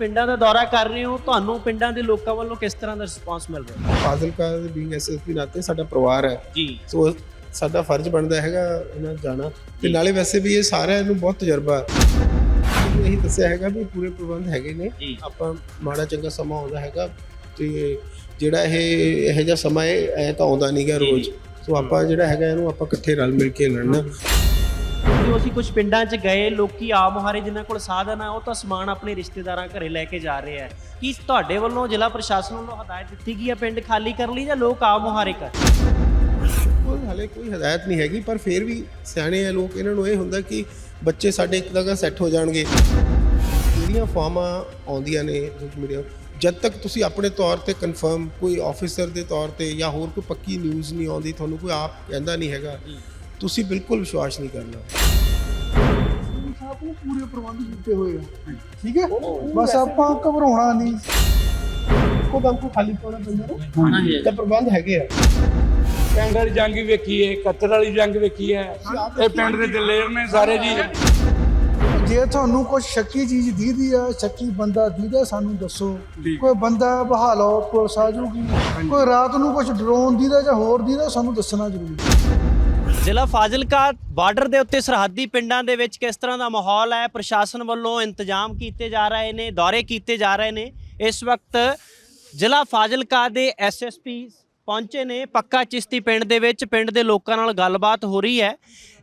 ਪਿੰਡਾਂ ਦਾ ਦੌਰਾ ਕਰ ਰਹੇ ਹੋ ਤੁਹਾਨੂੰ ਪਿੰਡਾਂ ਦੇ ਲੋਕਾਂ ਵੱਲੋਂ ਕਿਸ ਤਰ੍ਹਾਂ ਦਾ ਰਿਸਪਾਂਸ ਮਿਲ ਰਿਹਾ? ਹੈ ਫਾਜ਼ਿਲਕਾ ਦੇ ਬੀਇੰਗ ਐਸਐਸਪੀ ਨਾਤੇ ਸਾਡਾ ਪਰਿਵਾਰ ਹੈ। ਜੀ। ਸੋ ਸਾਡਾ ਫਰਜ਼ ਬਣਦਾ ਹੈਗਾ ਇਹਨਾਂ ਜਾਣਾ। ਤੇ ਨਾਲੇ ਵੈਸੇ ਵੀ ਇਹ ਸਾਰਿਆਂ ਨੂੰ ਬਹੁਤ ਤਜਰਬਾ ਹੈ। ਇਹੀ ਦੱਸਿਆ ਹੈਗਾ ਵੀ ਪੂਰੇ ਪ੍ਰਬੰਧ ਹੈਗੇ ਨੇ। ਆਪਾਂ ਮਾੜਾ ਚੰਗਾ ਸਮਾਂ ਆਉਂਦਾ ਹੈਗਾ ਤੇ ਜਿਹੜਾ ਇਹ ਇਹੋ ਜਿਹਾ ਸਮਾਂ ਇਹ ਐ ਤਾਂ ਆਉਂਦਾ ਨਹੀਂਗਾ ਰੋਜ਼। ਸੋ ਆਪਾਂ ਜਿਹੜਾ ਹੈਗਾ ਇਹਨੂੰ ਆਪਾਂ ਇਕੱਠੇ ਰਲ ਮਿਲ ਕੇ ਲੜਨਾ। ਜਦੋਂ ਅਸੀਂ ਕੁਝ ਪਿੰਡਾਂ 'ਚ ਗਏ ਲੋਕੀ ਆ ਮੁਹਾਰੇ ਜਿਨ੍ਹਾਂ ਕੋਲ ਸਾਧਨ ਆ ਉਹ ਤਾਂ ਸਮਾਨ ਆਪਣੇ ਰਿਸ਼ਤੇਦਾਰਾਂ ਘਰੇ ਲੈ ਕੇ ਜਾ ਰਹੇ ਆ। ਕੀ ਤੁਹਾਡੇ ਵੱਲੋਂ ਜ਼ਿਲ੍ਹਾ ਪ੍ਰਸ਼ਾਸਨ ਵੱਲੋਂ ਹਦਾਇਤ ਦਿੱਤੀ ਗਈ ਹੈ ਪਿੰਡ ਖਾਲੀ ਕਰਨ ਲਈ ਜਾਂ ਲੋਕ ਆ ਮੁਹਾਰੇ ਕਰ? ਕੋਈ ਹਲੇ ਕੋਈ ਹਦਾਇਤ ਨਹੀਂ ਹੈਗੀ ਪਰ ਫਿਰ ਵੀ ਸਿਆਣੇ ਆ ਲੋਕ ਇਹਨਾਂ ਨੂੰ ਇਹ ਹੁੰਦਾ ਕਿ ਬੱਚੇ ਸਾਡੇ ਇੱਕ ਜਗ੍ਹਾ ਸੈੱਟ ਹੋ ਜਾਣਗੇ। ਜਿਹੜੀਆਂ ਫਾਰਮਾਂ ਆਉਂਦੀਆਂ ਨੇ ਸੋਸ਼ਲ ਮੀਡੀਆ ਜਦ ਤੱਕ ਤੁਸੀਂ ਆਪਣੇ ਤੌਰ ਤੇ ਕਨਫਰਮ ਕੋਈ ਆਫੀਸਰ ਦੇ ਤੌਰ ਤੇ ਜਾਂ ਹੋਰ ਕੋਈ ਪੱਕੀ ਨਿਊਜ਼ ਨਹੀਂ ਆਉਂਦੀ ਤੁਹਾਨੂੰ ਕੋਈ ਆਪ ਕਹਿੰਦਾ ਨਹੀਂ ਹੈਗਾ। ਤੁਸੀਂ ਬਿਲਕੁਲ ਵਿਸ਼ਵਾਸ ਨਹੀਂ ਕਰਨਾ। ਨੂੰ ਪੂਰੇ ਪ੍ਰਬੰਧ ਕੀਤੇ ਹੋਏ ਆ। ਠੀਕ ਹੈ? ਬਸ ਆਪਾਂ ਘਬਰਾਉਣਾ ਨਹੀਂ। ਕੋ ਬੰਕ ਨੂੰ ਖਾਲੀ ਪਾਉਣਾ ਪੈਂਦਾ ਨਾ। ਤਾਂ ਪ੍ਰਬੰਧ ਹੈਗੇ ਆ। ਪਿੰਡ ਵਾਲੀ ਜੰਗ ਵੀ ਵੇਖੀ ਹੈ ਕੱਤਰ ਵਾਲੀ ਜੰਗ ਵੇਖੀ ਹੈ। ਇਹ ਪਿੰਡ ਦੇ ਦਲੇਰ ਨੇ ਸਾਰੇ ਜੀ। ਜੇ ਤੁਹਾਨੂੰ ਕੋਈ ਸ਼ੱਕੀ ਚੀਜ਼ ਦੀਦੀ ਆ ਸ਼ੱਕੀ ਬੰਦਾ ਦੀਦਾ ਸਾਨੂੰ ਦੱਸੋ। ਕੋਈ ਬੰਦਾ ਬਹਾ ਲਓ ਪੁਲਿਸ ਆ ਜਾਊਗੀ ਕੋਈ ਰਾਤ ਨੂੰ ਕੁਝ ਡਰੋਨ ਦੀਦਾ ਜਾਂ ਹੋਰ ਦੀਦਾ ਸਾਨੂੰ ਦੱਸਣਾ ਜ਼ਰੂਰੀ। ਜ਼ਿਲ੍ਹਾ ਫਾਜ਼ਿਲਕਾ ਬਾਰਡਰ ਦੇ ਉੱਤੇ ਸਰਹੱਦੀ ਪਿੰਡਾਂ ਦੇ ਵਿੱਚ ਕਿਸ ਤਰ੍ਹਾਂ ਦਾ ਮਾਹੌਲ ਹੈ? ਪ੍ਰਸ਼ਾਸਨ ਵੱਲੋਂ ਇੰਤਜ਼ਾਮ ਕੀਤੇ ਜਾ ਰਹੇ ਨੇ, ਦੌਰੇ ਕੀਤੇ ਜਾ ਰਹੇ ਨੇ। ਇਸ ਵਕਤ ਜ਼ਿਲ੍ਹਾ ਫਾਜ਼ਿਲਕਾ ਦੇ ਐਸਐਸਪੀ ਪਹੁੰਚੇ ਨੇ ਪੱਕਾ ਚਿਸ਼ਤੀ ਪਿੰਡ ਦੇ ਵਿੱਚ। ਪਿੰਡ ਦੇ ਲੋਕਾਂ ਨਾਲ ਗੱਲਬਾਤ ਹੋ ਰਹੀ ਹੈ,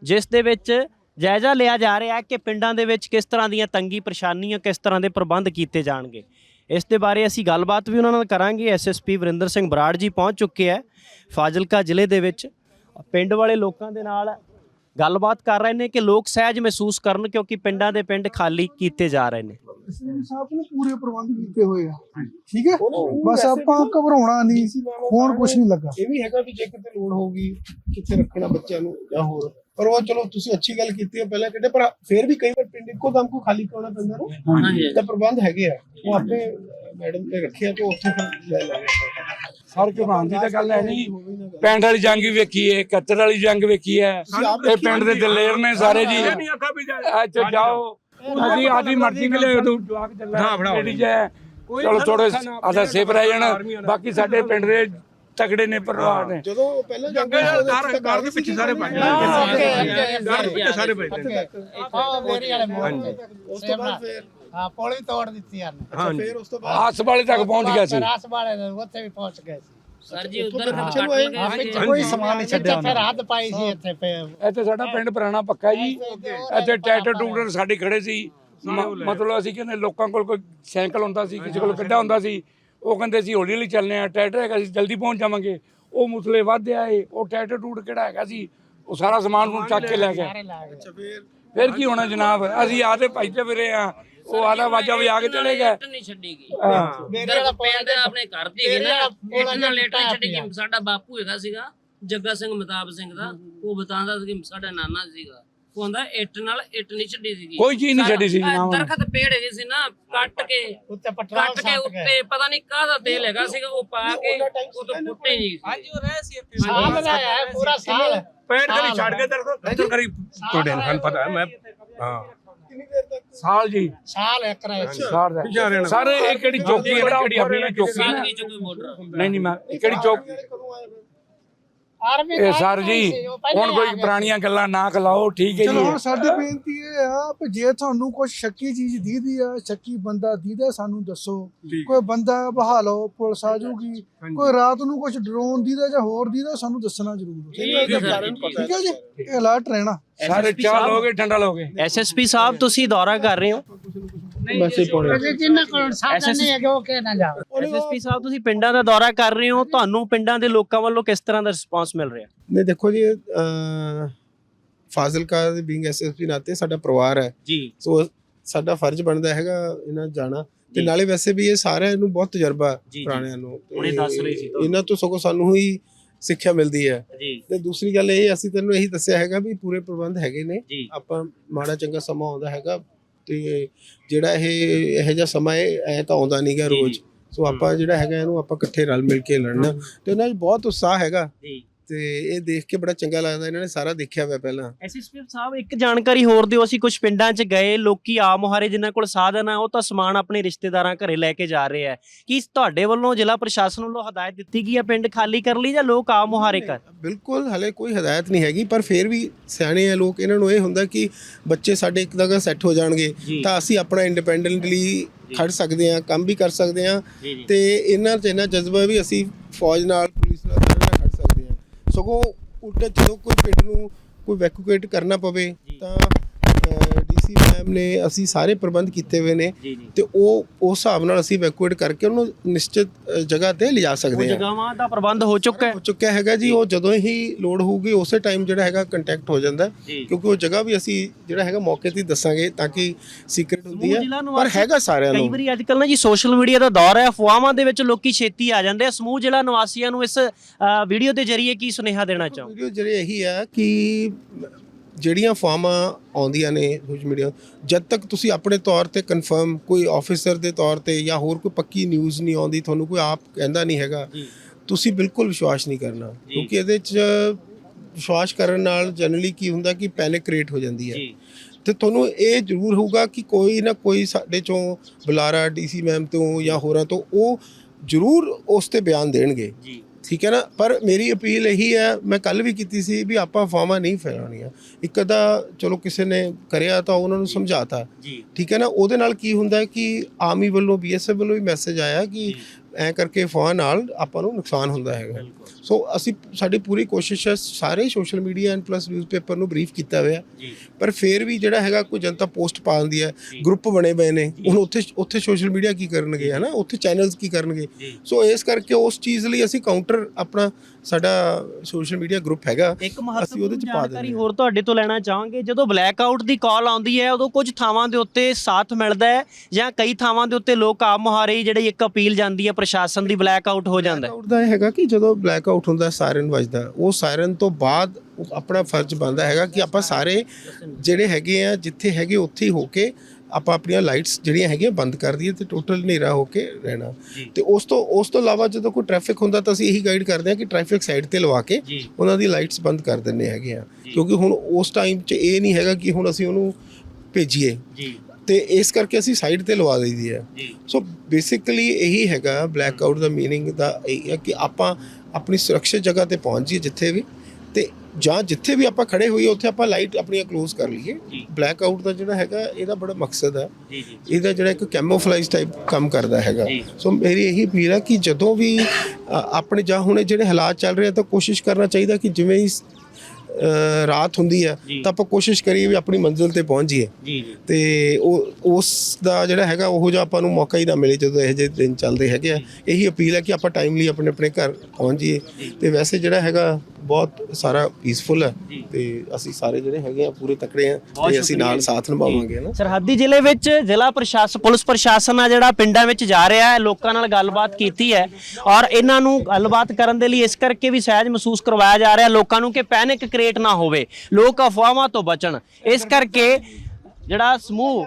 ਜਿਸ ਦੇ ਵਿੱਚ ਜਾਇਜ਼ਾ ਲਿਆ ਜਾ ਰਿਹਾ ਹੈ ਕਿ ਪਿੰਡਾਂ ਦੇ ਵਿੱਚ ਕਿਸ ਤਰ੍ਹਾਂ ਦੀਆਂ ਤੰਗੀ ਪਰੇਸ਼ਾਨੀਆਂ, ਕਿਸ ਤਰ੍ਹਾਂ ਦੇ ਪ੍ਰਬੰਧ ਕੀਤੇ ਜਾਣਗੇ। ਇਸ ਦੇ ਬਾਰੇ ਅਸੀਂ ਗੱਲਬਾਤ ਵੀ ਉਹਨਾਂ ਨਾਲ ਕਰਾਂਗੇ। ਐਸਐਸਪੀ ਵਰਿੰਦਰ ਸਿੰਘ ਬਰਾੜ ਜੀ ਪਹੁੰਚ ਚੁੱਕੇ ਹੈ ਫਾਜ਼ਿਲਕਾ ਜ਼ਿਲ੍ਹੇ ਦੇ ਵਿੱਚ। ਪਿੰਡ ਵਾਲੇ ਲੋਕਾਂ ਦੇ ਨਾਲ ਗੱਲਬਾਤ ਕਰ ਰਹੇ ਨੇ ਕਿ ਲੋਕ ਸਹਿਜ ਮਹਿਸੂਸ ਕਰਨ ਕਿਉਂਕਿ ਪਿੰਡਾਂ ਦੇ ਪਿੰਡ ਖਾਲੀ ਕੀਤੇ ਜਾ ਰਹੇ ਨੇ। ਐਸਐਸਪੀ ਸਾਹਿਬ ਨੂੰ ਪੂਰੇ ਪ੍ਰਬੰਧ ਕੀਤੇ ਹੋਏ ਆ। ਠੀਕ ਹੈ? ਬਸ ਆਪਾਂ ਘਬਰਾਉਣਾ ਨਹੀਂ ਹੁਣ ਕੁਝ ਨਹੀਂ ਲੱਗਾ। ਇਹ ਵੀ ਹੈਗਾ ਵੀ ਜੇ ਕਿਤੇ ਲੋੜ ਹੋਊਗੀ ਕਿੱਥੇ ਰੱਖਣਾ ਬੱਚਿਆਂ ਨੂੰ ਜਾਂ ਹੋਰ। ਪਰ ਉਹ ਚਲੋ ਤੁਸੀਂ ਅੱਛੀ ਗੱਲ ਕੀਤੀ ਹੈ ਪਹਿਲਾਂ ਕਿਤੇ ਪਰ ਫਿਰ ਵੀ ਕਈ ਵਾਰ ਪਿੰਡ ਇੱਕੋ ਦਮ ਕੋ ਖਾਲੀ ਕਰਾਉਣਾ ਪੈਂਦਾ ਨਾ। ਤਾਂ ਪ੍ਰਬੰਧ ਹੈਗੇ ਆ। ਉਹ ਆਪੇ ਮੈਡਮ ਤੇ ਰੱਖਿਆ ਤੇ ਉੱਥੇ ਫਿਰ ਲੈ ਲਾਂਗੇ। ਸਰ ਘਬਰਾਉਣ ਦੀ ਤਾਂ ਗੱਲ ਹੈ ਨਹੀਂ। ਪਿੰਡ ਵਾਲੀ ਜੰਗ ਵੀ ਵੇਖੀ ਹੈ ਕੱਤਰ ਵਾਲੀ ਜੰਗ ਵੇਖੀ ਹੈ ਇਹ ਪਿੰਡ ਦੇ ਦਲੇਰ ਨੇ ਸਾਰੇ ਜੀ। ਅੱਛਾ ਜਾਓ। ਅਸੀਂ ਆਦੀ ਮਰਜ਼ੀ ਮਿਲੇ ਉਦੋਂ ਜਵਾਕ ਚੱਲਾ ਲੇਡੀ ਜੈ। ਚਲੋ ਥੋੜੇ ਆਦਾ ਸੇਫ ਰਹਿ ਜਾਣ। ਬਾਕੀ ਸਾਡੇ ਪਿੰਡ ਦੇ ਤਗੜੇ ਨੇ ਪਰਿਵਾਰ ਨੇ। ਜਦੋਂ ਪਹਿਲਾਂ ਜੰਗ ਦੇ ਪਿੱਛੇ ਸਾਰੇ ਪੈ ਸਾਰੇ ਬੈਠੇ ਹਾਂ ਮੇਰੀ ਵਾਲੇ ਮੋੜ ਤੇ ਉਸ ਤੋਂ ਬਾਅਦ ਫਿਰ ਹਾਂ ਪੌੜੀ ਤੋੜ ਦਿੱਤੀ ਯਾਰ ਅੱਛਾ ਫਿਰ ਉਸ ਤੋਂ ਬਾਅਦ ਆਸ ਵਾਲੇ ਤੱਕ ਪਹੁੰਚ ਗਿਆ ਸੀ। ਰਾਸ ਵਾਲੇ ਨੇ ਉੱਥੇ ਵੀ ਪਹੁੰਚ ਗਏ ਸੀ। ਸਰ ਜੀ ਉਧਰ ਨੂੰ ਆਏ ਹਾਂ ਵਿੱਚ ਕੋਈ ਸਮਾਨ ਨਹੀਂ ਛੱਡਿਆ ਫਿਰ ਹੱਦ ਪਾਈ ਸੀ ਇੱਥੇ ਪਏ ਇੱਥੇ ਸਾਡਾ ਪਿੰਡ ਪੁਰਾਣਾ ਪੱਕਾ ਜੀ। ਇੱਥੇ ਟਰੈਕਟਰ ਟੂਕਟਰ ਸਾਡੇ ਖੜੇ ਸੀ। ਮਤਲਬ ਅਸੀਂ ਕਹਿੰਦੇ ਲੋਕਾਂ ਕੋਲ ਕੋਈ ਸਾਈਕਲ ਹੁੰਦਾ ਸੀ ਕਿਸੇ ਕੋਲ ਕੱਢਾ ਹੁੰਦਾ ਸੀ। ਉਹ ਕਹਿੰਦੇ ਸੀ ਹੌਲੀ ਹੌਲੀ ਚੱਲਨੇ ਆ। ਟਰੈਕਟਰ ਹੈਗਾ ਸੀ ਜਲਦੀ ਪਹੁੰਚ ਜਾਵਾਂਗੇ। ਉਹ ਮੁਸਲੇ ਵੱਧ ਆਏ। ਉਹ ਟਰੈਕਟਰ ਟੂਟ ਕਿਹੜਾ ਹੈਗਾ ਸੀ ਉਹ ਸਾਰਾ ਸਮਾਨ ਨੂੰ ਚੱਕ ਕੇ ਲੈ ਗਏ। ਅੱਛਾ ਫਿਰ? ਫਿਰ ਕੀ ਹੋਣਾ ਜਨਾਬ? ਅਸੀਂ ਆਦੇ ਭਾਈ ਤੇ ਫਿਰੇ ਆ। ਉਹ ਆਦਾ ਵਾਜਾ ਵਜਾ ਕੇ ਚਲੇ ਗਏ। ਨਹੀਂ ਛੱਡੀ ਗਈ ਹਾਂ। ਮੇਰੇ ਵਾਲਾ ਪਿੰਡ ਆਪਣੇ ਘਰ ਦੀ ਹੈਗੀ ਨਾ ਇੱਕ ਨਾਲ ਲੇਟਰ ਛੱਡੀ ਗਈ ਸਾਡਾ ਬਾਪੂ ਹੈਗਾ ਸੀਗਾ ਜੱਗਾ ਸਿੰਘ ਮਤਾਬ ਸਿੰਘ ਦਾ। ਉਹ ਬਤਾਉਂਦਾ ਸੀ ਕਿ ਸਾਡਾ ਨਾਨਾ ਸੀਗਾ। ਉਹ ਕਹਿੰਦਾ ਇੱਟ ਨਾਲ ਇੱਟ ਨਹੀਂ ਛੱਡੀ ਸੀਗੀ। ਕੋਈ ਚੀਜ਼ ਨਹੀਂ ਛੱਡੀ ਸੀ ਦਰਖਤ ਪੇੜ ਹੈਗੇ ਸੀ ਨਾ ਕੱਟ ਕੇ ਉੱਤੇ ਪਟਰਾਲ ਕੱਟ ਕੇ ਉੱਤੇ ਪਤਾ ਨਹੀਂ ਕਾਹਦਾ ਤੇਲ ਹੈਗਾ ਸੀਗਾ ਉਹ ਪਾ ਕੇ ਉਹ ਤਾਂ ਫੁੱਟੇ ਨਹੀਂ ਸੀ। ਸਾਲ ਦਾ ਹੈ ਪੂਰਾ ਸਾਲ। ਪੈਰ ਕਰੀ ਛੱਡ ਕੇ ਇੱਧਰ ਕਰੀ ਤੁਹਾਡੇ ਨੂੰ ਪਤਾ ਹੈ ਮੈਂ ਹਾਂ। ਕਿੰਨੀ ਦੇਰ ਤੱਕ? ਸਾਲ ਜੀ। ਸਾਲ ਇੱਕ ਰਹੇ ਸਾਲ ਦਾ ਸਰ ਇਹ ਕਿਹੜੀ ਚੌਕੀ ਹੈ ਨਾ ਕਿਹੜੀ ਆਪਣੀ ਚੌਕੀ ਨਹੀਂ ਨਹੀਂ ਮੈਂ ਇਹ ਕਿਹੜੀ ਚੌਕ ਕਦੋਂ ਆਏ ਫਿਰ ਆਰਮੀ ਇਹ ਸਰ ਜੀ ਹੁਣ ਕੋਈ ਪੁਰਾਣੀਆਂ ਗੱਲਾਂ ਨਾ ਖਲਾਓ ਠੀਕ ਹੈ ਚਲੋ ਹੁਣ ਜੀ ਸਾਡੀ ਬੇਨਤੀ ਇਹ ਆ ਕਿ ਜੇ ਤੁਹਾਨੂੰ ਕੋਈ ਸ਼ੱਕੀ ਚੀਜ਼ ਦੀਦੀ ਆ ਸ਼ੱਕੀ ਬੰਦਾ ਦੀਦਾ ਸਾਨੂੰ ਦੱਸੋ। ਕੋਈ ਬੰਦਾ ਬਹਾ ਲਓ ਪੁਲਿਸ ਆ ਜਾਊਗੀ ਕੋਈ ਰਾਤ ਨੂੰ ਕੁਝ ਡਰੋਨ ਦੀਦਾ ਜਾਂ ਹੋਰ ਦੀਦਾ ਸਾਨੂੰ ਦੱਸਣਾ ਜ਼ਰੂਰ। ਠੀਕ ਹੈ ਜੀ? ਇਹ ਅਲਰਟ ਰਹਿਣਾ। ਸਾਰੇ ਚਾਹ ਲੋਗੇ ਠੰਡਾ ਲੋਗੇ। ਐਸਐਸਪੀ ਸਾਹਿਬ ਤੁਸੀਂ ਦੌਰਾ ਕਰ ਰਹੇ ਹੋ। ਮੈਸੇਜ ਪਾਉਣੇ ਜਿੰਨਾ ਕੋਲ ਸਾਧਨ ਨਹੀਂ ਹੈਗੇ ਉਹ ਕਿ ਨਾ ਜਾਓ। ਐਸਐਸਪੀ ਸਾਹਿਬ ਤੁਸੀਂ ਪਿੰਡਾਂ ਦਾ ਦੌਰਾ ਕਰ ਰਹੇ ਹੋ ਤੁਹਾਨੂੰ ਪਿੰਡਾਂ ਦੇ ਲੋਕਾਂ ਵੱਲੋਂ ਕਿਸ ਤਰ੍ਹਾਂ ਦਾ ਰਿਸਪਾਂਸ ਮਿਲ ਰਿਹਾ? ਨਹੀਂ ਦੇਖੋ ਜੀ ਅਹ, ਫਾਜ਼ਿਲਕਾ ਦੇ ਬੀਇੰਗ ਐਸਐਸਪੀ ਨਾਤੇ ਸਾਡਾ ਪਰਿਵਾਰ ਹੈ। ਜੀ। ਸੋ ਸਾਡਾ ਫਰਜ਼ ਬਣਦਾ ਹੈਗਾ ਇਹਨਾਂ ਜਾਣਾ। ਤੇ ਨਾਲੇ ਵੈਸੇ ਵੀ ਇਹ ਸਾਰਿਆਂ ਨੂੰ ਬਹੁਤ ਤਜਰਬਾ ਹੈ ਜੀ, ਜੀ। ਪੁਰਾਣਿਆਂ ਨੂੰ। ਤੇ ਹੁਣੇ ਦੱਸ ਰਹੇ ਸੀ ਤੁਹਾਨੂੰ। ਇਹਨਾਂ ਤੋਂ ਸਗੋਂ ਸਾਨੂੰ ਹੀ ਸਿੱਖਿਆ ਮਿਲਦੀ ਹੈ। ਜੀ। ਤੇ ਦੂਸਰੀ ਗੱਲ ਇਹ ਅਸੀਂ ਤੈਨੂੰ ਇਹੀ ਦੱਸਿਆ ਹੈਗਾ ਵੀ ਪੂਰੇ ਪ੍ਰਬੰਧ ਹੈਗੇ ਨੇ। ਆਪਾਂ ਮਾੜਾ ਚੰਗਾ ਸਮਾਂ ਆਉਂਦਾ ਹੈਗਾ ਤੇ ਜਿਹੜਾ ਇਹ ਇਹੋ ਜਿਹਾ ਸਮਾਂ ਇਹ ਐ ਤਾਂ ਆਉਂਦਾ ਨਹੀਂਗਾ ਰੋਜ਼। ਸੋ ਆਪਾਂ ਜਿਹੜਾ ਹੈਗਾ ਇਹਨੂੰ ਆਪਾਂ ਇਕੱਠੇ ਰਲ ਮਿਲ ਕੇ ਲੜਨਾ ਤੇ ਉਹਨਾਂ 'ਚ ਬਹੁਤ ਉਤਸ਼ਾਹ ਹੈਗਾ। ਜੀ। ਤੇ ਇਹ ਦੇਖ ਕੇ ਬੜਾ ਚੰਗਾ ਲੱਗਦਾ ਇਹਨਾਂ ਨੇ ਸਾਰਾ ਦੇਖਿਆ ਹੋਇਆ ਪਹਿਲਾਂ। ਐਸਐਸਪੀ ਸਾਹਿਬ ਇੱਕ ਜਾਣਕਾਰੀ ਹੋਰ ਦਿਓ ਅਸੀਂ ਕੁਝ ਪਿੰਡਾਂ 'ਚ ਗਏ ਲੋਕੀ ਆ ਮੁਹਾਰੇ ਜਿਨ੍ਹਾਂ ਕੋਲ ਸਾਧਨ ਆ ਉਹ ਤਾਂ ਸਮਾਨ ਆਪਣੇ ਰਿਸ਼ਤੇਦਾਰਾਂ ਘਰੇ ਲੈ ਕੇ ਜਾ ਰਹੇ ਆ। ਕੀ ਤੁਹਾਡੇ ਵੱਲੋਂ ਜ਼ਿਲ੍ਹਾ ਪ੍ਰਸ਼ਾਸਨ ਵੱਲੋਂ ਹਦਾਇਤ ਦਿੱਤੀ ਗਈ ਹੈ ਪਿੰਡ ਖਾਲੀ ਕਰ ਲਈ ਜਾਂ ਲੋਕ ਆ ਮੁਹਾਰੇ ਕਰ? ਬਿਲਕੁਲ ਹਲੇ ਕੋਈ ਹਦਾਇਤ ਨਹੀਂ ਹੈਗੀ ਪਰ ਫਿਰ ਵੀ ਸਿਆਣੇ ਆ ਲੋਕ ਇਹਨਾਂ ਨੂੰ ਇਹ ਹੁੰਦਾ ਕਿ ਬੱਚੇ ਸਾਡੇ ਇੱਕ ਜਗ੍ਹਾ ਸੈੱਟ ਹੋ ਜਾਣਗੇ। ਤਾਂ ਅਸੀਂ ਆਪਣਾ ਇੰਡੀਪੈਂਡੈਂਟਲੀ ਖੜ ਸਕਦੇ ਹਾਂ ਕੰਮ ਵੀ ਕਰ ਸਕਦੇ ਜੀ। ਤੇ ਇਹਨਾਂ 'ਚ ਇੰਨਾ ਜਜ਼ਬਾ ਵੀ ਅਸੀਂ ਫੌਜ ਨਾਲ ਸਾਰੇ ਨਾਲ ਖੜ ਸਕਦੇ ਹਾਂ ਸਗੋਂ ਉਲਟਾ ਜਦੋਂ ਕੋਈ ਪਿੰਡ ਨੂੰ ਕੋਈ ਵੈਕੂਏਟ ਕਰਨਾ ਪਵੇ ਤਾਂ ਡੀਸੀ ਮੈਮ ਨੇ ਅਸੀਂ ਸਾਰੇ ਪ੍ਰਬੰਧ ਕੀਤੇ ਹੋਏ ਨੇ ਤੇ ਉਹ ਉਸ ਹਿਸਾਬ ਨਾਲ ਅਸੀਂ ਵੈਕੂਏਟ ਕਰਕੇ ਉਹਨੂੰ ਨਿਸ਼ਚਿਤ ਜਗ੍ਹਾ ਤੇ ਲਿਜਾ ਸਕਦੇ ਹਾਂ। ਜਗ੍ਹਾਵਾਂ ਦਾ ਪ੍ਰਬੰਧ ਹੋ ਚੁੱਕਾ ਹੈ। ਹੋ ਚੁੱਕਿਆ ਹੈਗਾ ਜੀ ਉਹ ਜਦੋਂ ਹੀ ਲੋਡ ਹੋਊਗੀ ਉਸੇ ਟਾਈਮ ਜਿਹੜਾ ਹੈਗਾ ਕੰਟੈਕਟ ਹੋ ਜਾਂਦਾ। ਕਿਉਂਕਿ ਉਹ ਜਗ੍ਹਾ ਵੀ ਅਸੀਂ ਜਿਹੜਾ ਹੈਗਾ ਮੌਕੇ ਤੇ ਦੱਸਾਂਗੇ ਤਾਂ ਕਿ ਸੀਕ੍ਰੀਟ ਹੁੰਦੀ ਹੈ। ਪਰ ਹੈਗਾ ਸਾਰਿਆਂ ਕਈ ਨੂੰ। ਵਾਰੀ ਅੱਜ ਕੱਲ ਨਾ ਜੀ ਸੋਸ਼ਲ ਮੀਡੀਆ ਦਾ ਦੌਰ ਹੈ ਅਫਵਾਹਾਂ ਦੇ ਵਿੱਚ ਲੋਕੀ ਛੇਤੀ ਆ ਜਾਂਦੇ ਆ। ਸਮੂਹ ਜ਼ਿਲ੍ਹਾ ਨਿਵਾਸੀਆਂ ਨੂੰ ਇਸ ਵੀਡੀਓ ਦੇ ਜ਼ਰੀਏ ਕੀ ਸੁਨੇਹਾ ਦੇਣਾ ਚਾਹੋ ਵੀਡੀਓ ਜਿਹੜੇ ਇਹੀ ਆ ਕਿ ਜਿਹੜੀਆਂ ਫਾਰਮਾਂ ਆਉਂਦੀਆਂ ਨੇ ਸੋਸ਼ਲ ਮੀਡੀਆ ਜਦ ਤੱਕ ਤੁਸੀਂ ਆਪਣੇ ਤੌਰ ਤੇ ਕਨਫਰਮ ਕੋਈ ਆਫੀਸਰ ਦੇ ਤੌਰ ਤੇ ਜਾਂ ਹੋਰ ਕੋਈ ਪੱਕੀ ਨਿਊਜ਼ ਨਹੀਂ ਆਉਂਦੀ ਤੁਹਾਨੂੰ ਕੋਈ ਆਪ ਕਹਿੰਦਾ ਨਹੀਂ ਹੈਗਾ। ਤੁਸੀਂ ਬਿਲਕੁਲ ਵਿਸ਼ਵਾਸ ਨਹੀਂ ਕਰਨਾ। ਕਿਉਂਕਿ ਇਹਦੇ 'ਚ ਵਿਸ਼ਵਾਸ ਕਰਨ ਨਾਲ ਜਨਰਲੀ ਕੀ ਹੁੰਦਾ ਕਿ ਪੈਨਿਕ ਕ੍ਰੀਏਟ ਹੋ ਜਾਂਦੀ ਹੈ। ਤੇ ਤੁਹਾਨੂੰ ਇਹ ਜ਼ਰੂਰ ਹੋਊਗਾ ਕਿ ਕੋਈ ਨਾ ਕੋਈ ਸਾਡੇ ਚੋਂ ਬੁਲਾਰਾ ਡੀਸੀ ਮੈਮ ਤੋਂ ਜਾਂ ਹੋਰਾਂ ਤੋਂ ਉਹ ਜ਼ਰੂਰ ਉਸ ਤੇ ਬਿਆਨ ਦੇਣਗੇ। ਜੀ। ਠੀਕ ਹੈ ਨਾ? ਪਰ ਮੇਰੀ ਅਪੀਲ ਇਹੀ ਹੈ ਮੈਂ ਕੱਲ ਵੀ ਕੀਤੀ ਸੀ ਵੀ ਆਪਾਂ ਫਾਰਮਾਂ ਨਹੀਂ ਫੈਲਾਉਣੀਆਂ। ਇੱਕ ਅਦਾ ਚਲੋ ਕਿਸੇ ਨੇ ਕਰਿਆ ਤਾਂ ਉਹਨਾਂ ਨੂੰ ਸਮਝਾਤਾ। ਠੀਕ ਹੈ ਨਾ? ਉਹਦੇ ਨਾਲ ਕੀ ਹੁੰਦਾ ਕਿ ਆਰਮੀ ਵੱਲੋਂ ਬੀਐਸਐਫ ਵੱਲੋਂ ਵੀ ਮੈਸੇਜ ਆਇਆ ਕਿ ਐ ਕਰਕੇ ਫਾਹ ਨਾਲ ਆਪਾਂ ਨੂੰ ਨੁਕਸਾਨ ਹੁੰਦਾ ਹੈਗਾ। ਸੋ ਅਸੀਂ ਸਾਡੀ ਪੂਰੀ ਕੋਸ਼ਿਸ਼ ਹੈ ਸਾਰੇ social media and plus newspaper ਨੂੰ ਬਰੀਫ ਕੀਤਾ ਹੋਇਆ। ਪਰ ਫਿਰ ਵੀ ਜਿਹੜਾ ਹੈਗਾ ਕੋਈ ਜਨਤਾ ਪੋਸਟ ਪਾ ਦਿੰਦੀ ਹੈ ਗਰੁੱਪ ਬਣੇ ਪਏ ਨੇ। ਹੁਣ ਉੱਥੇ ਉੱਥੇ ਸੋਸ਼ਲ ਮੀਡੀਆ ਕੀ ਕਰਨਗੇ ਹਨਾ? ਉੱਥੇ ਚੈਨਲਸ ਕੀ ਕਰਨਗੇ? ਸੋ ਇਸ ਕਰਕੇ ਉਸ ਚੀਜ਼ ਲਈ ਅਸੀਂ ਕਾਊਂਟਰ ਆਪਣਾ ਸਾਡਾ ਸੋਸ਼ਲ ਮੀਡੀਆ ਗਰੁੱਪ ਹੈਗਾ ਅਸੀਂ ਉਹਦੇ ਚ ਪਾ ਦਿੰਦੇ ਹਾਂ। ਹੋਰ ਤੁਹਾਡੇ ਤੋਂ ਲੈਣਾ ਚਾਹਾਂਗੇ। ਜਦੋਂ ਬਲੈਕ ਆਊਟ ਦੀ ਕਾਲ ਆਉਂਦੀ ਹੈ ਉਦੋਂ ਕੁਝ ਥਾਵਾਂ ਦੇ ਉੱਤੇ ਸਾਥ ਮਿਲਦਾ ਹੈ ਜਾਂ ਕਈ ਥਾਵਾਂ ਦੇ ਉੱਤੇ ਲੋਕ ਆਪ ਮੁਹਾਰੇ ਜਿਹੜੀ ਇੱਕ ਅਪੀਲ ਜਾਂਦੀ ਹੈ ਪ੍ਰਸ਼ਾਸਨ ਦੀ ਬਲੈਕ ਆਊਟ ਹੋ ਜਾਂਦਾ ਹੈ। ਆਊਟ ਦਾ ਇਹ ਹੈਗਾ ਕਿ ਜਦੋਂ ਬਲੈਕ ਆਊਟ ਹੁੰਦਾ ਸਾਇਰਨ ਵੱਜਦਾ ਉਹ ਸਾਇਰਨ ਤੋਂ ਬਾਅਦ ਉਹ ਆਪਣਾ ਫਰਜ਼ ਬਣਦਾ ਹੈਗਾ ਕਿ ਆਪਾਂ ਸਾਰੇ ਜਿਹੜੇ ਹੈਗੇ ਆ ਜਿੱਥੇ ਹੈਗੇ ਉੱਥੇ ਹੀ ਹੋ ਕੇ ਆਪਾਂ ਆਪਣੀਆਂ ਲਾਈਟਸ ਜਿਹੜੀਆਂ ਹੈਗੀਆਂ ਬੰਦ ਕਰ ਦਈਏ ਤੇ ਟੋਟਲ ਹਨੇਰਾ ਹੋ ਕੇ ਰਹਿਣਾ। ਤੇ ਉਸ ਤੋਂ ਉਸ ਤੋਂ ਇਲਾਵਾ ਜਦੋਂ ਕੋਈ ਟ੍ਰੈਫਿਕ ਹੁੰਦਾ ਤਾਂ ਅਸੀਂ ਇਹੀ ਗਾਈਡ ਕਰਦੇ ਹਾਂ ਕਿ ਟ੍ਰੈਫਿਕ ਸਾਈਡ ਤੇ ਲਵਾ ਕੇ ਉਹਨਾਂ ਦੀ ਲਾਈਟਸ ਬੰਦ ਕਰ ਦਿੰਨੇ ਹੈਗੇ ਆ। ਕਿਉਂਕਿ ਹੁਣ ਉਸ ਟਾਈਮ 'ਚ ਇਹ ਨਹੀਂ ਹੈਗਾ ਕਿ ਹੁਣ ਅਸੀਂ ਉਹਨੂੰ ਭੇਜੀਏ। ਜੀ। ਤੇ ਇਸ ਕਰਕੇ ਅਸੀਂ ਸਾਈਡ ਤੇ ਲਵਾ ਦਈਦੀ ਹੈ। ਸੋ ਬੇਸਿਕਲੀ ਇਹੀ ਹੈਗਾ ਬਲੈਕ ਆਊਟ ਦਾ मीनिंग ਦਾ ਇਹ ਹੈ ਕਿ ਆਪਾਂ ਆਪਣੀ ਸੁਰੱਖਿਅਤ ਜਗ੍ਹਾ ਤੇ ਪਹੁੰਚ ਜਾਈਏ ਜਿੱਥੇ ਵੀ ਤੇ ਜਾਂ ਜਿੱਥੇ ਵੀ ਆਪਾਂ ਖੜੇ ਹੋਈਏ ਉੱਥੇ ਆਪਾਂ ਲਾਈਟ ਆਪਣੀਆਂ ਕਲੋਜ਼ ਕਰ ਲਈਏ। ਬਲੈਕ ਆਊਟ ਦਾ ਜਿਹੜਾ ਹੈਗਾ ਇਹਦਾ ਬੜਾ ਮਕਸਦ ਹੈ। ਇਹਦਾ ਜਿਹੜਾ ਇੱਕ ਕੈਮੋਫਲਾਈਜ਼ ਟਾਈਪ ਕੰਮ ਕਰਦਾ ਹੈਗਾ। ਸੋ ਮੇਰੀ ਇਹੀ ਅਪੀਲ ਹੈ ਕਿ ਜਦੋਂ ਵੀ ਆਪਣੇ ਜਾਂ ਹੁਣੇ ਜਿਹੜੇ ਹਾਲਾਤ ਚੱਲ ਰਹੇ ਆ ਤਾਂ ਕੋਸ਼ਿਸ਼ ਕਰਨਾ ਚਾਹੀਦਾ ਕਿ ਜਿਵੇਂ ਹੀ ਰਾਤ ਹੁੰਦੀ ਹੈ। ਤਾਂ ਆਪਾਂ ਕੋਸ਼ਿਸ਼ ਕਰੀਏ ਵੀ ਆਪਣੀ ਮੰਜ਼ਿਲ ਤੇ ਪਹੁੰਚ ਜਾਈਏ। ਜੀ ਜੀ। ਤੇ ਉਹ ਉਸ ਦਾ ਜਿਹੜਾ ਹੈਗਾ ਉਹੋ ਜਿਹਾ ਆਪਾਂ ਨੂੰ ਮੌਕਾ ਹੀ ਨਾ ਮਿਲੇ ਜਦੋਂ ਇਹੋ ਜਿਹੇ ਦਿਨ ਚੱਲਦੇ ਹੈਗੇ ਆ। ਇਹੀ ਅਪੀਲ ਹੈ ਕਿ ਆਪਾਂ ਟਾਈਮਲੀ ਆਪਣੇ ਆਪਣੇ ਘਰ ਪਹੁੰਚ ਜਾਈਏ। ਤੇ ਵੈਸੇ ਜਿਹੜਾ ਹੈਗਾ ਬਹੁਤ ਸਾਰਾ ਪੀਸਫੁਲ ਹੈ ਤੇ ਅਸੀਂ ਸਾਰੇ ਜਿਹੜੇ ਹੈਗੇ ਆ ਪੂਰੇ ਤਕੜੇ ਆ ਤੇ ਅਸੀਂ ਨਾਲ ਸਾਥ ਨਿਭਾਵਾਂਗੇ ਨਾ ਸਰਹੱਦੀ ਜ਼ਿਲ੍ਹੇ ਵਿੱਚ ਜ਼ਿਲ੍ਹਾ ਪ੍ਰਸ਼ਾਸਨ ਪੁਲਿਸ ਪ੍ਰਸ਼ਾਸਨ ਆ ਜਿਹੜਾ ਪਿੰਡਾਂ ਵਿੱਚ ਜਾ ਰਿਹਾ ਹੈ ਲੋਕਾਂ ਨਾਲ ਗੱਲਬਾਤ ਕੀਤੀ ਹੈ ਔਰ ਇਹਨਾਂ ਨੂੰ ਗੱਲਬਾਤ ਕਰਨ ਦੇ ਲਈ ਇਸ ਕਰਕੇ ਵੀ ਸਹਿਜ ਮਹਿਸੂਸ ਕਰਵਾਇਆ ਜਾ ਰਿਹਾ ਲੋਕਾਂ ਨੂੰ ਕਿ ਪੈਨਿਕ ਕ੍ਰੀਏਟ ਨਾ ਹੋਵੇ ਲੋਕ ਅਫਵਾਹਾਂ ਤੋਂ ਬਚਣ। ਇਸ ਕਰਕੇ ਜਿਹੜਾ ਸਮੂਹ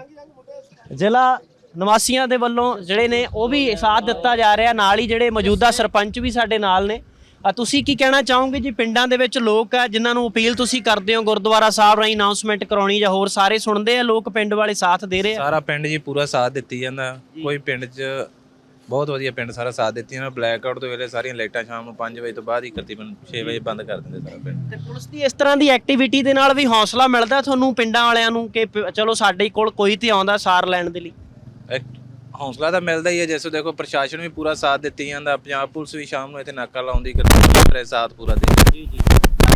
ਜ਼ਿਲ੍ਹਾ ਨਿਵਾਸੀਆਂ ਦੇ ਵੱਲੋਂ ਜਿਹੜੇ ਨੇ ਉਹ ਵੀ ਸਾਥ ਦਿੱਤਾ ਜਾ ਰਿਹਾ ਨਾਲ ਹੀ ਜਿਹੜੇ ਮੌਜੂਦਾ ਸਰਪੰਚ ਵੀ ਸਾਡੇ ਨਾਲ ਨੇ ਆ ਤੁਸੀਂ ਕੀ ਕਹਿਣਾ ਚਾਹੋਗੇ ਜੀ? ਪਿੰਡਾਂ ਦੇ ਵਿੱਚ ਲੋਕ ਆ ਜਿਨ੍ਹਾਂ ਨੂੰ ਅਪੀਲ ਤੁਸੀਂ ਕਰਦੇ ਹੋ ਗੁਰਦੁਆਰਾ ਸਾਹਿਬ ਰਾਹੀਂ ਅਨਾਉਂਸਮੈਂਟ ਕਰਾਉਣੀ ਜਾਂ ਹੋਰ ਸਾਰੇ ਸੁਣਦੇ ਆ ਲੋਕ ਪਿੰਡ ਵਾਲੇ ਸਾਥ ਦੇ ਰਹੇ ਆ? ਸਾਰਾ ਪਿੰਡ ਜੀ ਪੂਰਾ ਸਾਥ ਦਿੱਤੀ ਜਾਂਦਾ। ਕੋਈ ਪਿੰਡ 'ਚ ਬਹੁਤ ਵਧੀਆ ਪਿੰਡ ਸਾਰਾ ਸਾਥ ਦਿੱਤੀ ਜਾਂਦਾ। ਬਲੈਕ ਆਊਟ ਦੇ ਵੇਲੇ ਸਾਰੀਆਂ ਲਾਈਟਾਂ ਸ਼ਾਮ ਨੂੰ 5 ਵਜੇ ਤੋਂ ਬਾਅਦ ਹੀ ਤਕਰੀਬਨ 6 ਵਜੇ ਬੰਦ ਕਰ ਦਿੰਦੇ ਸਾਰਾ ਪਿੰਡ। ਤੇ ਪੁਲਿਸ ਦੀ ਇਸ ਤਰ੍ਹਾਂ ਦੀ ਐਕਟੀਵਿਟੀ ਦੇ ਨਾਲ ਵੀ ਹੌਸਲਾ ਮਿਲਦਾ ਤੁਹਾਨੂੰ ਪਿੰਡਾਂ ਵਾਲਿਆਂ ਨੂੰ ਕਿ ਪ- ਚਲੋ ਸਾਡੇ ਕੋਲ ਕੋਈ ਤੇ ਆਉਂਦਾ ਸਾਰ ਲੈਣ ਦੇ ਲਈ? ਹੌਸਲਾ ਤਾਂ ਮਿਲਦਾ ਹੀ ਹੈ ਜਿਵੇਂ ਦੇਖੋ ਪ੍ਰਸ਼ਾਸਨ ਵੀ ਪੂਰਾ ਸਾਥ ਦਿੱਤੀ ਜਾਂਦਾ ਪੰਜਾਬ ਪੁਲਿਸ ਵੀ ਸ਼ਾਮ ਨੂੰ ਇੱਥੇ ਨਾਕਾ ਲਾਉਂਦੀ ਕਰਦੀ ਸਾਥ ਪੂਰਾ ਦੇ ਜੀ ਜੀ।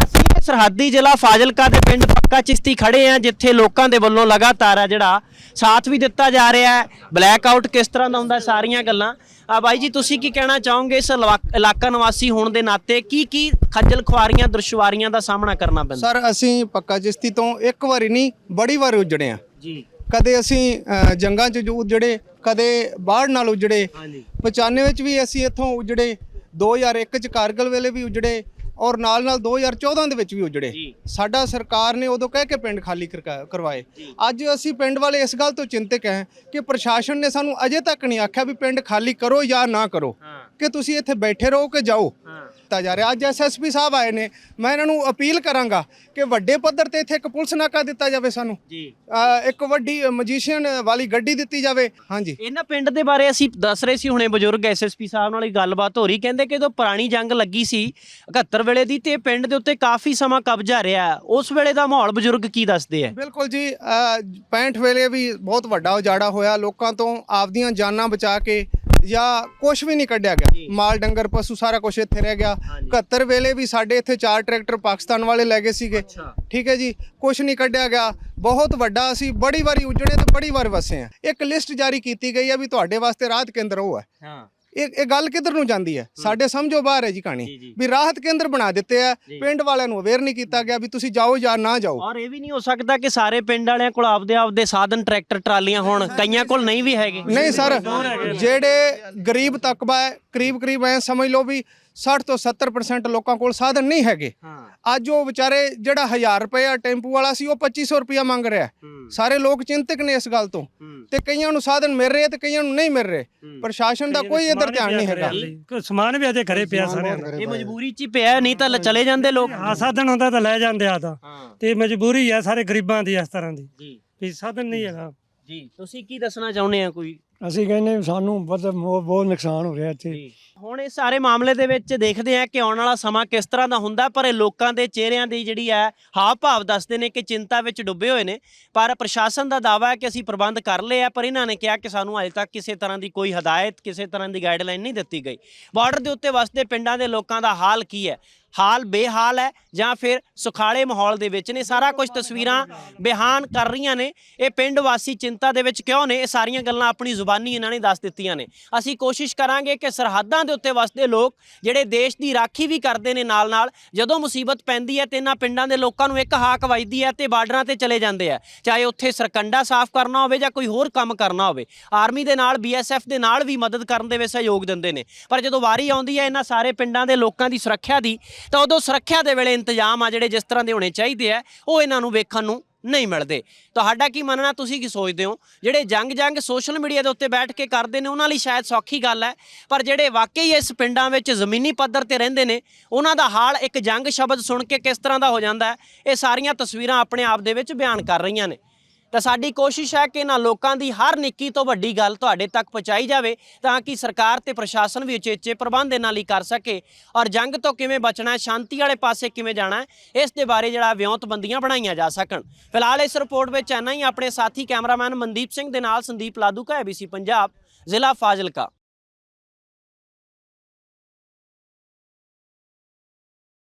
ਅਸੀਂ ਇਹ ਸਰਹੱਦੀ ਜ਼ਿਲ੍ਹਾ ਫਾਜ਼ਿਲਕਾ ਦੇ ਪਿੰਡ ਪੱਕਾ ਚਿਸ਼ਤੀ ਖੜੇ ਆ ਜਿੱਥੇ ਲੋਕਾਂ ਦੇ ਵੱਲੋਂ ਲਗਾਤਾਰ ਆ ਜਿਹੜਾ ਸਾਥ ਵੀ ਦਿੱਤਾ ਜਾ ਰਿਹਾ ਹੈ। ਬਲੈਕ ਆਊਟ ਕਿਸ ਤਰ੍ਹਾਂ ਦਾ ਹੁੰਦਾ ਸਾਰੀਆਂ ਗੱਲਾਂ। ਆ ਬਾਈ ਜੀ ਤੁਸੀਂ ਕੀ ਕਹਿਣਾ ਚਾਹੋਗੇ ਇਸ ਇਲਾ- ਇਲਾਕਾ ਨਿਵਾਸੀ ਹੋਣ ਦੇ ਨਾਤੇ? ਕੀ ਕੀ ਖੱਜਲ ਖੁਆਰੀਆਂ ਦੁਸ਼ਵਾਰੀਆਂ ਦਾ ਸਾਹਮਣਾ ਕਰਨਾ ਪੈਂਦਾ? ਸਰ ਅਸੀਂ ਪੱਕਾ ਚਿਸ਼ਤੀ ਤੋਂ ਇੱਕ ਵਾਰੀ ਨਹੀਂ ਬੜੀ ਵਾਰ ਉਜੜੇ ਆ ਜੀ। ਕਦੇ ਅਸੀਂ ਅ, ਜੰਗਾਂ 'ਚ ਜੋ ਉਜੜੇ ਕਦੇ ਬਾਹਰ ਨਾਲ ਉਜੜੇ ਹਾਂਜੀ। 95 ਵਿੱਚ ਵੀ ਅਸੀਂ ਇੱਥੋਂ ਉਜੜੇ 2001 ਚ ਕਾਰਗਲ ਵੇਲੇ ਵੀ ਉਜੜੇ ਔਰ ਨਾਲ ਨਾਲ 2014 ਦੇ ਵਿੱਚ ਵੀ ਉਜੜੇ। ਸਾਡਾ ਸਰਕਾਰ ਨੇ ਉਦੋਂ ਕਹਿ ਕੇ ਪਿੰਡ ਖਾਲੀ ਕਰਕਾ- ਕਰਵਾਏ। ਅੱਜ ਅਸੀਂ ਪਿੰਡ ਵਾਲੇ ਇਸ ਗੱਲ ਤੋਂ ਚਿੰਤਕ ਹੈ ਕਿ ਪ੍ਰਸ਼ਾਸਨ ਨੇ ਸਾਨੂੰ ਅਜੇ ਤੱਕ ਨਹੀਂ ਆਖਿਆ ਵੀ ਪਿੰਡ ਖਾਲੀ ਕਰੋ ਜਾਂ ਨਾ ਕਰੋ। ਕਿ ਤੁਸੀਂ ਇੱਥੇ ਬੈਠੇ ਰਹੋ ਕਿ ਜਾਓ। ਹਾਂ। ਦਿੱਤਾ ਜਾ ਰਿਹਾ। ਅੱਜ ਐਸਐਸਪੀ ਸਾਹਿਬ ਆਏ ਨੇ। ਮੈਂ ਇਹਨਾਂ ਨੂੰ ਅਪੀਲ ਕਰਾਂਗਾ ਕਿ ਵੱਡੇ ਪੱਧਰ ਤੇ ਇੱਥੇ ਇੱਕ ਪੁਲਿਸ ਨਾਕਾ ਦਿੱਤਾ ਜਾਵੇ ਸਾਨੂੰ। ਜੀ। ਇੱਕ ਵੱਡੀ ਮਜੀਸ਼ੀਅਨ ਵਾਲੀ ਗੱਡੀ ਦਿੱਤੀ ਜਾਵੇ। ਹਾਂਜੀ। ਇਹਨਾਂ ਪਿੰਡ ਦੇ ਬਾਰੇ ਅਸੀਂ ਦੱਸ ਰਹੇ ਸੀ ਹੁਣੇ ਬਜ਼ੁਰਗ ਐਸਐਸਪੀ ਸਾਹਿਬ ਨਾਲ ਹੀ ਗੱਲਬਾਤ ਹੋ ਰਹੀ। ਕਹਿੰਦੇ ਕਿ ਜਦੋਂ ਪੁਰਾਣੀ ਜੰਗ ਲੱਗੀ ਸੀ 71 ਵੇਲੇ ਦੀ ਤੇ ਪਿੰਡ ਦੇ ਉੱਤੇ ਕਾਫੀ ਸਮਾਂ ਕਬਜ਼ਾ ਰਿਹਾ। ਉਸ ਵੇਲੇ ਦਾ ਮਾਹੌਲ ਬਜ਼ੁਰਗ ਕੀ ਦੱਸਦੇ ਆ? ਬਿਲਕੁਲ ਜੀ ਅ, 65 ਵੇਲੇ ਵੀ ਬਹੁਤ ਵੱਡਾ ਉਜਾੜਾ ਹੋਇਆ। ਲੋਕਾਂ ਤੋਂ ਆਪਦੀਆਂ ਜਾਨਾਂ ਬਚਾ ਕੇ ਜਾਂ ਕੁਝ ਵੀ ਨਹੀਂ ਕੱਢਿਆ ਗਿਆ। ਮਾਲ ਡੰਗਰ ਪਸ਼ੂ ਸਾਰਾ ਕੁਝ ਇੱਥੇ ਰਹਿ ਗਿਆ। 71 ਵੇਲੇ ਵੀ ਸਾਡੇ ਇੱਥੇ ਚਾਰ ਟਰੈਕਟਰ ਪਾਕਿਸਤਾਨ ਵਾਲੇ ਲੈ ਗਏ ਸੀਗੇ। ਠੀਕ ਹੈ ਜੀ ਕੁਝ ਨਹੀਂ ਕੱਢਿਆ ਗਿਆ। ਬਹੁਤ ਵੱਡਾ ਅਸੀਂ ਬੜੀ ਵਾਰੀ ਉਜੜੇ ਤੇ ਬੜੀ ਵਾਰ ਵਸੇ ਆ ਇੱਕ ਲਿਸਟ ਜਾਰੀ ਕੀਤੀ ਗਈ ਹੈ ਵੀ ਤੁਹਾਡੇ ਵਾਸਤੇ ਰਾਹਤ ਕੇਂਦਰ ਉਹ ਹੈ। ਹਾਂ। ਇਹ ਇਹ ਗੱਲ ਕਿੱਧਰ ਨੂੰ ਜਾਂਦੀ ਹੈ? ਸਾਡੇ ਸਮਝੋ ਬਾਹਰ ਹੈ ਜੀ ਕਹਾਣੀ। ਵੀ ਰਾਹਤ ਕੇਂਦਰ ਬਣਾ ਦਿੱਤੇ ਆ ਪਿੰਡ ਵਾਲਿਆਂ ਨੂੰ ਅਵੇਅਰ ਨਹੀਂ ਕੀਤਾ ਗਿਆ ਵੀ ਤੁਸੀਂ ਜਾਓ ਜਾਂ ਨਾ ਜਾਓ। ਔਰ ਇਹ ਵੀ ਨਹੀਂ ਹੋ ਸਕਦਾ ਕਿ ਸਾਰੇ ਪਿੰਡ ਵਾਲਿਆਂ ਕੋਲ ਆਪਦੇ ਆਪਦੇ ਸਾਧਨ ਟਰੈਕਟਰ ਟਰਾਲੀਆਂ ਹੋਣ। ਕਈਆਂ ਕੋਲ ਨਹੀਂ ਵੀ ਹੈਗੇ। ਨਹੀਂ ਸਰ ਜਿਹੜੇ ਗਰੀਬ ਤਕਬਾ ਹੈ ਕਰੀਬ ਕਰੀਬ ਐ ਸਮਝ ਲਓ ਵੀ 60 ਤੋਂ 70% ਲੋਕਾਂ ਕੋਲ ਸਾਧਨ ਨਹੀਂ ਹੈਗੇ। ਹਾਂ। ਅੱਜ ਉਹ ਵਿਚਾਰੇ ਜਿਹੜਾ 1000 ਰੁਪਏ ਟੈਂਪੂ ਵਾਲਾ ਸੀ ਉਹ 2500 ਰੁਪਇਆ ਮੰਗ ਰਿਹਾ। ਸਾਰੇ ਲੋਕ ਚਿੰਤਕ ਨੇ ਇਸ ਗੱਲ ਤੋਂ। ਤੇ ਕਈਆਂ ਨੂੰ ਸਾਧਨ ਮਿਲ ਰਹੇ ਤੇ ਕਈਆਂ ਨੂੰ ਨਹੀਂ ਮਿਲ ਰਹੇ। ਪ੍ਰਸ਼ਾਸਨ ਦਾ ਕੋਈ ਇੱਧਰ ਧਿਆਨ ਨਹੀਂ ਹੈਗਾ। ਸਮਾਨ ਵੀ ਅਜੇ ਘਰੇ ਪਿਆ ਸਾਰਿਆਂ ਦਾ ਇਹ ਮਜਬੂਰੀ 'ਚ ਹੀ ਪਿਆ ਨਹੀਂ ਤਾਂ ਚਲੇ ਜਾਂਦੇ ਲੋਕ। ਆ ਸਾਧਨ ਹੁੰਦਾ ਤਾਂ ਲੈ ਜਾਂਦੇ ਆ ਤਾਂ। ਤੇ ਮਜਬੂਰੀ ਆ ਸਾਰੇ ਗਰੀਬਾਂ ਦੀ ਇਸ ਤਰ੍ਹਾਂ ਦੀ। ਜੀ। ਵੀ ਸਾਧਨ ਨਹੀਂ ਹੈਗਾ। ਜੀ। ਤੁਸੀਂ ਕੀ ਦੱਸਣਾ ਚਾਹੁੰਦੇ ਆ ਕੋਈ? ਅਸੀਂ ਕਹਿੰਦੇ ਸਾਨੂੰ ਬਹੁਤ ਬਹੁਤ ਨੁਕਸਾਨ ਹੋ ਰਿਹਾ ਇੱਥੇ। ਜੀ। ਹੁਣ ਇਸ ਸਾਰੇ ਮਾਮਲੇ ਦੇ ਵਿੱਚ ਦੇਖਦੇ ਆ ਕਿ ਆਉਣ ਵਾਲਾ ਸਮਾਂ ਕਿਸ ਤਰ੍ਹਾਂ ਦਾ ਹੁੰਦਾ, ਪਰ ਇਹ ਲੋਕਾਂ ਦੇ ਚਿਹਰਿਆਂ ਦੀ ਜਿਹੜੀ ਹੈ ਹਾਵ ਭਾਵ ਦੱਸਦੇ ਨੇ ਕਿ ਚਿੰਤਾ ਵਿੱਚ ਡੁੱਬੇ ਹੋਏ ਨੇ। ਪਰ ਪ੍ਰਸ਼ਾਸਨ ਦਾ ਦਾਵਾ ਹੈ ਕਿ ਅਸੀਂ ਪ੍ਰਬੰਧ ਕਰ ਲਏ ਆ, ਪਰ ਇਹਨਾਂ ਨੇ ਕਿਹਾ ਕਿ ਸਾਨੂੰ ਅਜੇ ਤੱਕ ਕਿਸੇ ਤਰ੍ਹਾਂ ਦੀ ਕੋਈ ਹਦਾਇਤ, ਕਿਸੇ ਤਰ੍ਹਾਂ ਦੀ ਗਾਈਡਲਾਈਨ ਨਹੀਂ ਦਿੱਤੀ ਗਈ। ਬਾਰਡਰ ਦੇ ਉੱਤੇ ਵਸਦੇ ਪਿੰਡਾਂ ਦੇ ਲੋਕਾਂ ਦਾ ਹਾਲ ਕੀ ਹੈ? ਹਾਲ ਬੇਹਾਲ ਹੈ ਜਾਂ ਫਿਰ ਸੁਖਾਲੇ ਮਾਹੌਲ ਦੇ ਵਿੱਚ ਨੇ? ਸਾਰਾ ਕੁਝ ਤਸਵੀਰਾਂ ਬਿਆਨ ਕਰ ਰਹੀਆਂ ਨੇ। ਇਹ ਪਿੰਡ ਵਾਸੀ ਚਿੰਤਾ ਦੇ ਵਿੱਚ ਕਿਉਂ ਨੇ? ਇਹ ਸਾਰੀਆਂ ਗੱਲਾਂ ਆਪਣੀ ਜ਼ੁਬਾਨੀ ਇਹਨਾਂ ਨੇ ਦੱਸ ਦਿੱਤੀਆਂ ਨੇ। ਅਸੀਂ ਕੋਸ਼ਿਸ਼ ਕਰਾਂਗੇ ਕਿ ਸਰਹੱਦਾਂ ਦੇ ਉੱਤੇ ਵਸਦੇ ਲੋਕ ਜਿਹੜੇ ਦੇਸ਼ ਦੀ ਰਾਖੀ ਵੀ ਕਰਦੇ ਨੇ ਨਾਲ-ਨਾਲ, ਜਦੋਂ ਮੁਸੀਬਤ ਪੈਂਦੀ ਹੈ ਤੇ ਇਹਨਾਂ ਪਿੰਡਾਂ ਦੇ ਲੋਕਾਂ ਨੂੰ ਇੱਕ ਹਾਕ ਵੱਜਦੀ ਹੈ ਤੇ ਬਾਰਡਰਾਂ ਤੇ ਚਲੇ ਜਾਂਦੇ ਆ। ਚਾਹੇ ਉੱਥੇ ਸਰਕੰਡਾ ਸਾਫ਼ ਕਰਨਾ ਹੋਵੇ ਜਾਂ ਕੋਈ ਹੋਰ ਕੰਮ ਕਰਨਾ ਹੋਵੇ, ਆਰਮੀ ਦੇ ਨਾਲ ਬੀਐਸਐਫ ਦੇ ਨਾਲ ਵੀ ਮਦਦ ਕਰਨ ਦੇ ਵਿੱਚ ਸਹਿਯੋਗ ਦਿੰਦੇ ਨੇ। ਪਰ ਜਦੋਂ ਵਾਰੀ ਆਉਂਦੀ ਹੈ ਇਹਨਾਂ ਸਾਰੇ ਪਿੰਡਾਂ ਦੇ ਲੋਕਾਂ ਦੀ ਸੁਰੱਖਿਆ ਦੀ, ਤਾਂ ਉਦੋਂ ਸੁਰੱਖਿਆ ਦੇ ਵੇਲੇ ਇੰਤਜ਼ਾਮ ਆ ਜਿਹੜੇ ਜਿਸ ਤਰ੍ਹਾਂ ਦੇ ਹੋਣੇ ਚਾਹੀਦੇ ਆ, ਉਹ ਇਹਨਾਂ ਨੂੰ ਵੇਖਣ ਨੂੰ ਨਹੀਂ ਮਿਲਦੇ। ਤੁਹਾਡਾ ਕੀ ਮੰਨਣਾ? ਤੁਸੀਂ ਕੀ ਸੋਚਦੇ ਹੋ? ਜਿਹੜੇ ਜੰਗ ਜੰਗ ਸੋਸ਼ਲ ਮੀਡੀਆ ਦੇ ਉੱਤੇ ਬੈਠ ਕੇ ਕਰਦੇ ਨੇ, ਉਹਨਾਂ ਲਈ ਸ਼ਾਇਦ ਸੌਖੀ ਗੱਲ ਹੈ। ਪਰ ਜਿਹੜੇ ਵਾਕਈ ਇਸ ਪਿੰਡਾਂ ਵਿੱਚ ਜ਼ਮੀਨੀ ਪੱਧਰ ਤੇ ਰਹਿੰਦੇ ਨੇ, ਉਹਨਾਂ ਦਾ ਹਾਲ ਇੱਕ ਜੰਗ ਸ਼ਬਦ ਸੁਣ ਕੇ ਕਿਸ ਤਰ੍ਹਾਂ ਦਾ ਹੋ ਜਾਂਦਾ ਹੈ? ਇਹ ਸਾਰੀਆਂ ਤਸਵੀਰਾਂ ਆਪਣੇ ਆਪ ਦੇ ਵਿੱਚ ਬਿਆਨ ਕਰ ਰਹੀਆਂ ਨੇ। ਤਾਂ ਸਾਡੀ ਕੋਸ਼ਿਸ਼ ਹੈ ਕਿ ਇਹਨਾਂ ਲੋਕਾਂ ਦੀ ਹਰ ਨਿੱਕੀ ਤੋਂ ਵੱਡੀ ਗੱਲ ਤੁਹਾਡੇ ਤੱਕ ਪਹੁੰਚਾਈ ਜਾਵੇ ਤਾਂ ਕਿ ਸਰਕਾਰ ਤੇ ਪ੍ਰਸ਼ਾਸਨ ਵੀ ਉਚੇਚੇ ਪ੍ਰਬੰਧ ਇਹਨਾਂ ਲਈ ਕਰ ਸਕੇ। ਔਰ ਜੰਗ ਤੋਂ ਕਿਵੇਂ ਬਚਣਾ ਹੈ, ਸ਼ਾਂਤੀ ਵਾਲੇ ਪਾਸੇ ਕਿਵੇਂ ਜਾਣਾ ਹੈ, ਇਸ ਦੇ ਬਾਰੇ ਜਿਹੜਾ ਵਿਉਂਤਬੰਦੀਆਂ ਬਣਾਈਆਂ ਜਾ ਸਕਣ। ਫਿਲਹਾਲ ਇਸ ਰਿਪੋਰਟ ਵਿੱਚ ਇੰਨਾ ਹੀ। ਆਪਣੇ ਸਾਥੀ ਕੈਮਰਾਮੈਨ ਮਨਦੀਪ ਸਿੰਘ ਦੇ ਨਾਲ ਸੰਦੀਪ ਲਾਦੂਕਾ ਐਬੀਸੀ ਪੰਜਾਬ, ਜ਼ਿਲ੍ਹਾ ਫਾਜ਼ਿਲਕਾ।